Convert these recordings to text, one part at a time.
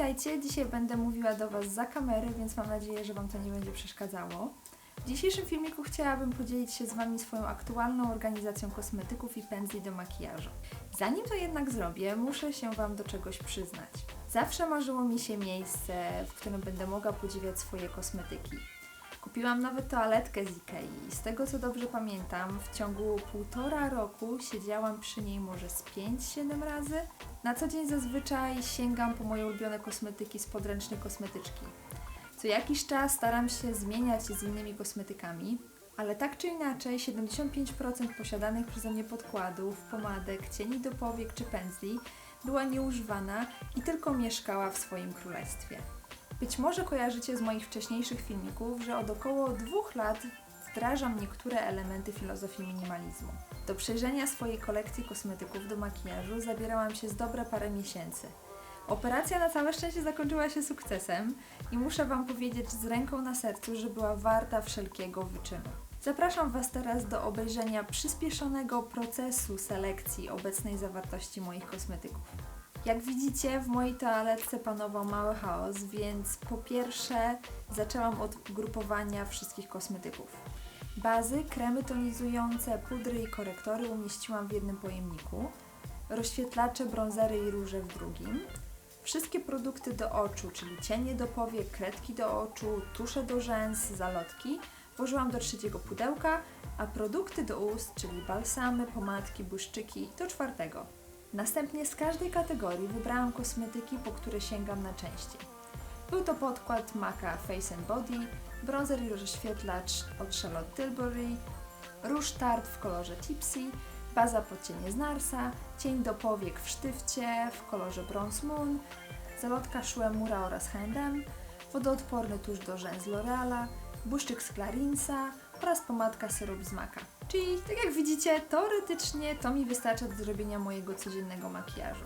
Witajcie, dzisiaj będę mówiła do Was za kamery, więc mam nadzieję, że Wam to nie będzie przeszkadzało. W dzisiejszym filmiku chciałabym podzielić się z Wami swoją aktualną organizacją kosmetyków i pędzli do makijażu. Zanim to jednak zrobię, muszę się Wam do czegoś przyznać. Zawsze marzyło mi się miejsce, w którym będę mogła podziwiać swoje kosmetyki. Kupiłam nawet toaletkę z Ikei i z tego co dobrze pamiętam, w ciągu półtora roku siedziałam przy niej może z 5-7 razy. Na co dzień zazwyczaj sięgam po moje ulubione kosmetyki z podręcznej kosmetyczki. Co jakiś czas staram się zmieniać z innymi kosmetykami, ale tak czy inaczej 75% posiadanych przeze mnie podkładów, pomadek, cieni do powiek czy pędzli była nieużywana i tylko mieszkała w swoim królestwie. Być może kojarzycie z moich wcześniejszych filmików, że od około dwóch lat wdrażam niektóre elementy filozofii minimalizmu. Do przejrzenia swojej kolekcji kosmetyków do makijażu zabierałam się z dobre parę miesięcy. Operacja na całe szczęście zakończyła się sukcesem i muszę Wam powiedzieć z ręką na sercu, że była warta wszelkiego wyczynu. Zapraszam Was teraz do obejrzenia przyspieszonego procesu selekcji obecnej zawartości moich kosmetyków. Jak widzicie, w mojej toaletce panował mały chaos, więc po pierwsze zaczęłam od grupowania wszystkich kosmetyków. Bazy, kremy tonizujące, pudry i korektory umieściłam w jednym pojemniku, rozświetlacze, bronzery i róże w drugim. Wszystkie produkty do oczu, czyli cienie do powiek, kredki do oczu, tusze do rzęs, zalotki, włożyłam do trzeciego pudełka, a produkty do ust, czyli balsamy, pomadki, błyszczyki, do czwartego. Następnie z każdej kategorii wybrałam kosmetyki, po które sięgam na częściej. Był to podkład Maca Face and Body, bronzer i rozświetlacz od Charlotte Tilbury, róż Tarte w kolorze Tipsy, baza pod cienie z Narsa, cień do powiek w sztywcie w kolorze Bronze Moon, zalotka Shuemura oraz H&M, wodoodporny tusz do rzęs L'Oreala, błyszczyk z Clarinsa oraz pomadka syrop z Maca. Czyli, tak jak widzicie, teoretycznie to mi wystarcza do zrobienia mojego codziennego makijażu.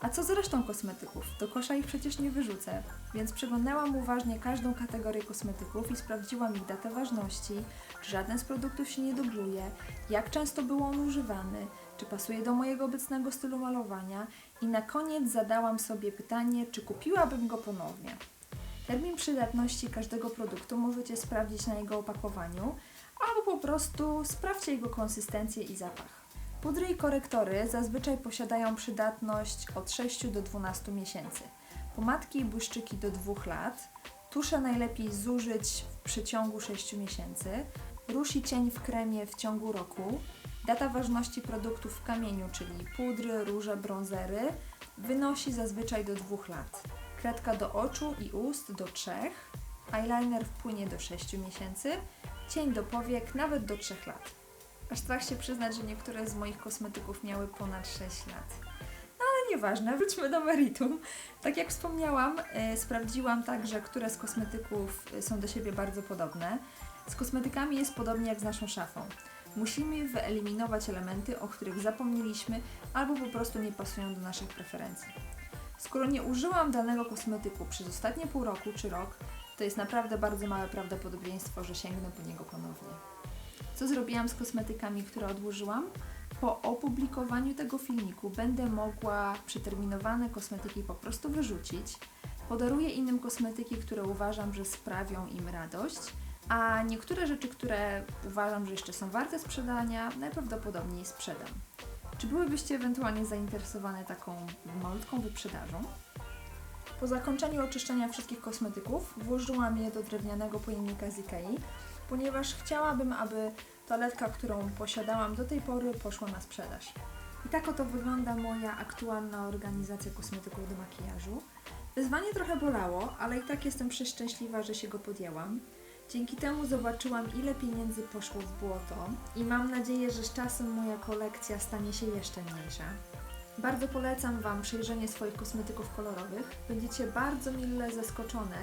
A co z resztą kosmetyków? Do kosza ich przecież nie wyrzucę, więc przeglądałam uważnie każdą kategorię kosmetyków i sprawdziłam ich datę ważności, czy żaden z produktów się nie dubluje, jak często był on używany, czy pasuje do mojego obecnego stylu malowania i na koniec zadałam sobie pytanie, czy kupiłabym go ponownie. Termin przydatności każdego produktu możecie sprawdzić na jego opakowaniu, albo po prostu sprawdźcie jego konsystencję i zapach. Pudry i korektory zazwyczaj posiadają przydatność od 6 do 12 miesięcy. Pomadki i błyszczyki do 2 lat. Tusze najlepiej zużyć w przeciągu 6 miesięcy. Róż i cień w kremie w ciągu roku. Data ważności produktów w kamieniu, czyli pudry, róże, bronzery, wynosi zazwyczaj do 2 lat. Kredka do oczu i ust do 3. Eyeliner wpłynie do 6 miesięcy. Cień do powiek nawet do 3 lat. Aż strach się przyznać, że niektóre z moich kosmetyków miały ponad 6 lat. No ale nieważne, wróćmy do meritum. Tak jak wspomniałam, y, sprawdziłam także, które z kosmetyków y, są do siebie bardzo podobne. Z kosmetykami jest podobnie jak z naszą szafą. Musimy wyeliminować elementy, o których zapomnieliśmy albo po prostu nie pasują do naszych preferencji. Skoro nie użyłam danego kosmetyku przez ostatnie pół roku czy rok, to jest naprawdę bardzo małe prawdopodobieństwo, że sięgnę po niego ponownie. Co zrobiłam z kosmetykami, które odłożyłam? Po opublikowaniu tego filmiku będę mogła przeterminowane kosmetyki po prostu wyrzucić. Podaruję innym kosmetyki, które uważam, że sprawią im radość, a niektóre rzeczy, które uważam, że jeszcze są warte sprzedania, najprawdopodobniej sprzedam. Czy byłybyście ewentualnie zainteresowane taką malutką wyprzedażą? Po zakończeniu oczyszczenia wszystkich kosmetyków włożyłam je do drewnianego pojemnika z Ikei, ponieważ chciałabym, aby toaletka, którą posiadałam do tej pory, poszła na sprzedaż. I tak oto wygląda moja aktualna organizacja kosmetyków do makijażu. Wyzwanie trochę bolało, ale i tak jestem przeszczęśliwa, że się go podjęłam. Dzięki temu zobaczyłam, ile pieniędzy poszło w błoto i mam nadzieję, że z czasem moja kolekcja stanie się jeszcze mniejsza. Bardzo polecam Wam przejrzenie swoich kosmetyków kolorowych. Będziecie bardzo mile zaskoczone,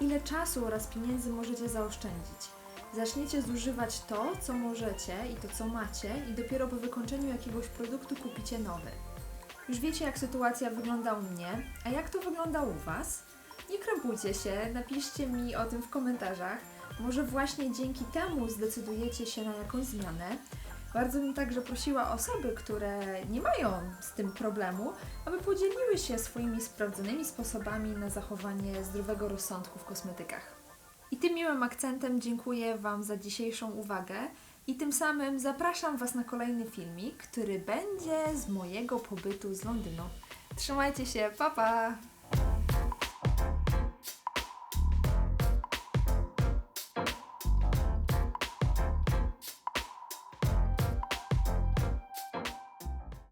ile czasu oraz pieniędzy możecie zaoszczędzić. Zaczniecie zużywać to, co możecie i to, co macie, i dopiero po wykończeniu jakiegoś produktu kupicie nowy. Już wiecie, jak sytuacja wygląda u mnie, a jak to wygląda u Was? Nie krępujcie się, napiszcie mi o tym w komentarzach. Może właśnie dzięki temu zdecydujecie się na jakąś zmianę. Bardzo bym także prosiła osoby, które nie mają z tym problemu, aby podzieliły się swoimi sprawdzonymi sposobami na zachowanie zdrowego rozsądku w kosmetykach. I tym miłym akcentem dziękuję Wam za dzisiejszą uwagę i tym samym zapraszam Was na kolejny filmik, który będzie z mojego pobytu z Londynu. Trzymajcie się, pa pa!